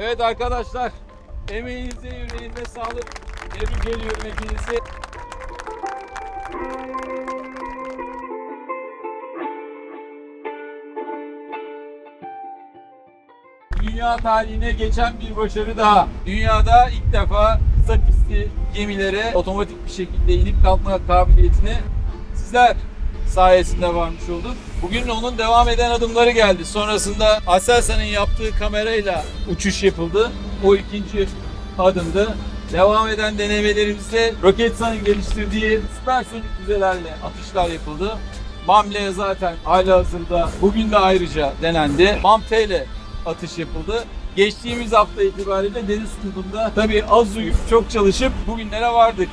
Evet arkadaşlar, emeğinize, yüreğinize sağlık. Tebrik ediyorum hepinizi. Dünya tarihine geçen bir başarı daha. Dünyada ilk defa kısa gemilere otomatik bir şekilde inip kalkma kabiliyetini sizler sayesinde varmış olduk. Bugün onun devam eden adımları geldi. Sonrasında Aselsan'ın yaptığı kamerayla uçuş yapıldı. O ikinci adımdı. Devam eden denemelerimizde Roketsan'ın geliştirdiği süpersonik füzelerle atışlar yapıldı. MAMLE zaten hala hazırda bugün de ayrıca denendi. MAMT ile atış yapıldı. Geçtiğimiz hafta itibariyle deniz turunda tabii az uyup çok çalışıp bugünlere vardık.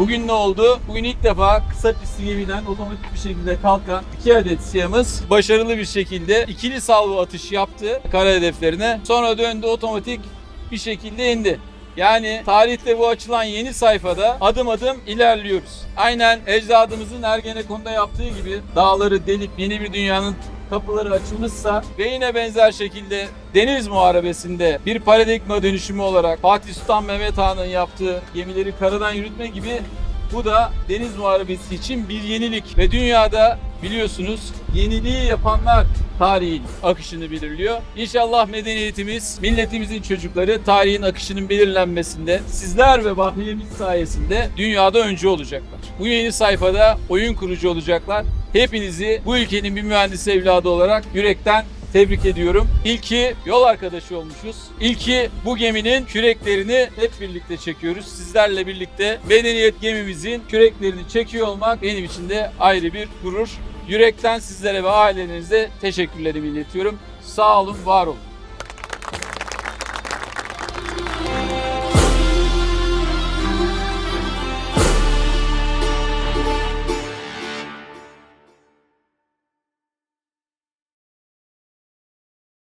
Bugün ne oldu? Bugün ilk defa kısa pistli gemiden otomatik bir şekilde kalkan iki adet siyahımız başarılı bir şekilde ikili salvo atış yaptı kara hedeflerine. Sonra döndü otomatik bir şekilde indi. Yani tarihte bu açılan yeni sayfada adım adım ilerliyoruz. Aynen ecdadımızın Ergenekon'da yaptığı gibi dağları delip yeni bir dünyanın kapıları açılmışsa ve yine benzer şekilde Deniz Muharebesi'nde bir paradigma dönüşümü olarak Fatih Sultan Mehmet Han'ın yaptığı gemileri karadan yürütme gibi bu da Deniz Muharebesi için bir yenilik. Ve dünyada biliyorsunuz yeniliği yapanlar tarihin akışını belirliyor. İnşallah medeniyetimiz, milletimizin çocukları tarihin akışının belirlenmesinde sizler ve Bahriyemiz sayesinde dünyada önce olacaklar. Bu yeni sayfada oyun kurucu olacaklar. Hepinizi bu ülkenin bir mühendis evladı olarak yürekten tebrik ediyorum. İlki yol arkadaşı olmuşuz. İlki bu geminin küreklerini hep birlikte çekiyoruz. Sizlerle birlikte medeniyet gemimizin küreklerini çekiyor olmak benim için de ayrı bir gurur. Yürekten sizlere ve ailelerinize teşekkürlerimi iletiyorum. Sağ olun, var olun.